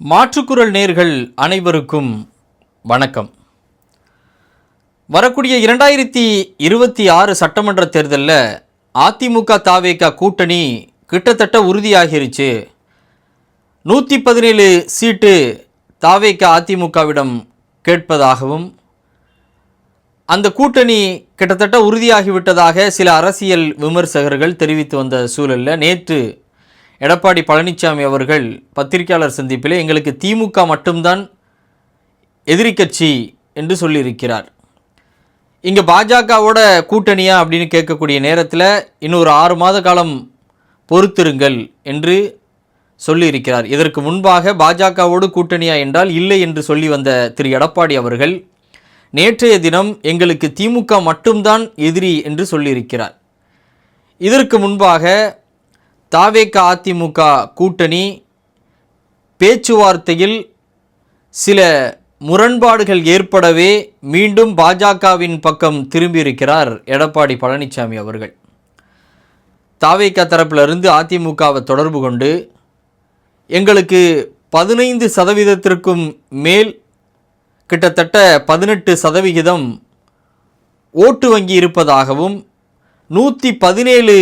மாற்றுக்குரல் நேர்கள் அனைவருக்கும் வணக்கம். வரக்கூடிய இரண்டாயிரத்தி இருபத்தி ஆறு சட்டமன்ற தேர்தலில் அதிமுக தாவேக கூட்டணி கிட்டத்தட்ட உறுதியாகிருச்சு. நூற்றி பதினேழு சீட்டு தாவேக அதிமுகவிடம் கேட்பதாகவும் அந்த கூட்டணி கிட்டத்தட்ட உறுதியாகிவிட்டதாக சில அரசியல் விமர்சகர்கள் தெரிவித்து வந்த சூழலில் நேற்று எடப்பாடி பழனிசாமி அவர்கள் பத்திரிகையாளர் சந்திப்பில் எங்களுக்கு திமுக மட்டும்தான் எதிரி கட்சி என்று சொல்லியிருக்கிறார். இங்கே பாஜகவோட கூட்டணியா அப்படின்னு கேட்கக்கூடிய நேரத்தில் இன்னொரு ஆறு மாத காலம் பொறுத்திருங்கள் என்று சொல்லியிருக்கிறார். இதற்கு முன்பாக பாஜகவோடு கூட்டணியா என்றால் இல்லை என்று சொல்லி வந்த திரு எடப்பாடி அவர்கள் நேற்றைய தினம் எங்களுக்கு திமுக மட்டும்தான் எதிரி என்று சொல்லியிருக்கிறார். இதற்கு முன்பாக தாவேக அதிமுக கூட்டணி பேச்சுவார்த்தையில் சில முரண்பாடுகள் ஏற்படவே மீண்டும் பாஜகவின் பக்கம் திரும்பியிருக்கிறார் எடப்பாடி பழனிசாமி அவர்கள். தாவேக தரப்பிலிருந்து அதிமுகவை தொடர்பு கொண்டு எங்களுக்கு பதினைந்து சதவீதத்திற்கும் மேல் கிட்டத்தட்ட பதினெட்டு சதவிகிதம் ஓட்டு வங்கி இருப்பதாகவும் நூற்றி பதினேழு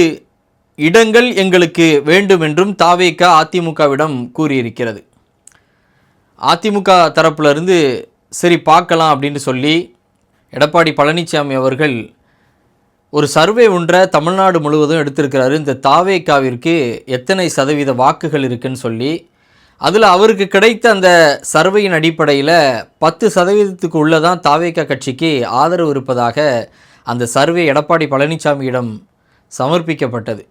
இடங்கள் எங்களுக்கு வேண்டும் என்றும் தாவேக அதிமுகவிடம் கூறியிருக்கிறது. அதிமுக தரப்பிலிருந்து சரி பார்க்கலாம் அப்படின்னு சொல்லி எடப்பாடி பழனிசாமி அவர்கள் ஒரு சர்வே ஒன்றை தமிழ்நாடு முழுவதும் எடுத்திருக்கிறாரு. இந்த தாவேக்காவிற்கு எத்தனை சதவீத வாக்குகள் இருக்குன்னு சொல்லி அதில் அவருக்கு கிடைத்த அந்த சர்வையின் அடிப்படையில் பத்து சதவீதத்துக்கு உள்ளே தான் தாவேக்கா கட்சிக்கு ஆதரவு இருப்பதாக அந்த சர்வே எடப்பாடி பழனிசாமியிடம் சமர்ப்பிக்கப்பட்டது.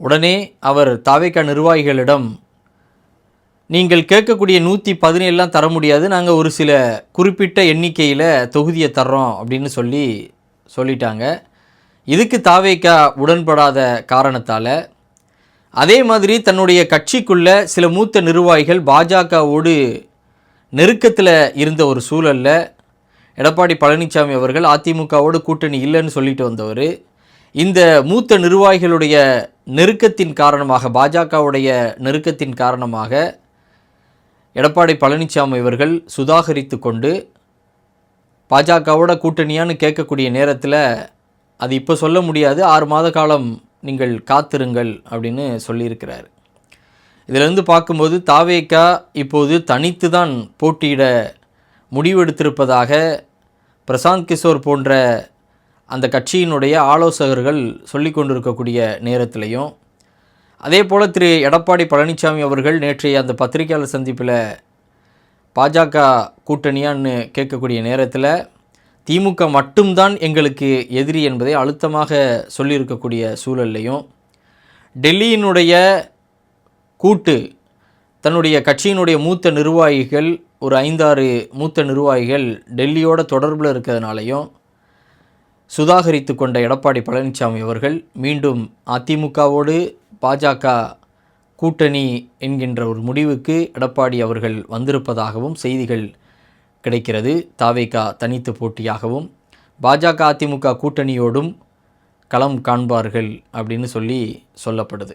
உடனே அவர் தாவேக்கா நிர்வாகிகளிடம் நீங்கள் கேட்கக்கூடிய நூற்றி பதினேழுலாம் தர முடியாது நாங்கள் ஒரு சில குறிப்பிட்ட எண்ணிக்கையில் தொகுதியை தர்றோம் அப்படின்னு சொல்லி சொல்லிட்டாங்க. இதுக்கு தாவேக்கா உடன்படாத காரணத்தால் அதே மாதிரி தன்னுடைய கட்சிக்குள்ள சில மூத்த நிர்வாகிகள் பாஜகவோடு நெருக்கத்தில் இருந்த ஒரு சூழலில் எடப்பாடி பழனிசாமி அவர்கள் அதிமுகவோடு கூட்டணி இல்லைன்னு சொல்லிட்டு வந்தவர். இந்த மூத்த நிர்வாகிகளுடைய நெருக்கத்தின் காரணமாக பாஜகவுடைய நெருக்கத்தின் காரணமாக எடப்பாடி பழனிசாமி இவர்கள் சுதாகரித்து கொண்டு பாஜகவோட கூட்டணியான்னு கேட்கக்கூடிய நேரத்தில் அது இப்போ சொல்ல முடியாது. ஆறு மாத காலம் நீங்கள் காத்திருங்கள் அப்படின்னு சொல்லியிருக்கிறார். இதிலிருந்து பார்க்கும்போது தாவேக்கா இப்போது தனித்து தான் போட்டியிட முடிவெடுத்திருப்பதாக பிரசாந்த் கிஷோர் போன்ற அந்த கட்சியினுடைய ஆலோசகர்கள் சொல்லி கொண்டிருக்கக்கூடிய நேரத்திலையும் அதே போல் திரு எடப்பாடி பழனிசாமி அவர்கள் நேற்றைய அந்த பத்திரிகையாளர் சந்திப்பில் பாஜக கூட்டணியான்னு கேட்கக்கூடிய நேரத்தில் திமுக மட்டும்தான் எங்களுக்கு எதிரி என்பதை அழுத்தமாக சொல்லியிருக்கக்கூடிய சூழல்லையும் டெல்லியினுடைய கூட்டு தன்னுடைய கட்சியினுடைய மூத்த நிர்வாகிகள் ஒரு ஐந்தாறு மூத்த நிர்வாகிகள் டெல்லியோட தொடர்பில் இருக்கிறதுனாலையும் சுதாகரித்து கொண்ட எடப்பாடி பழனிசாமி அவர்கள் மீண்டும் அதிமுகவோடு பாஜக கூட்டணி என்கின்ற ஒரு முடிவுக்கு எடப்பாடி அவர்கள் வந்திருப்பதாகவும் செய்திகள் கிடைக்கிறது. தாவேகா தனித்து போட்டியாகவும் பாஜக அதிமுக கூட்டணியோடும் களம் காண்பார்கள் அப்படின்னு சொல்லி சொல்லப்படுது.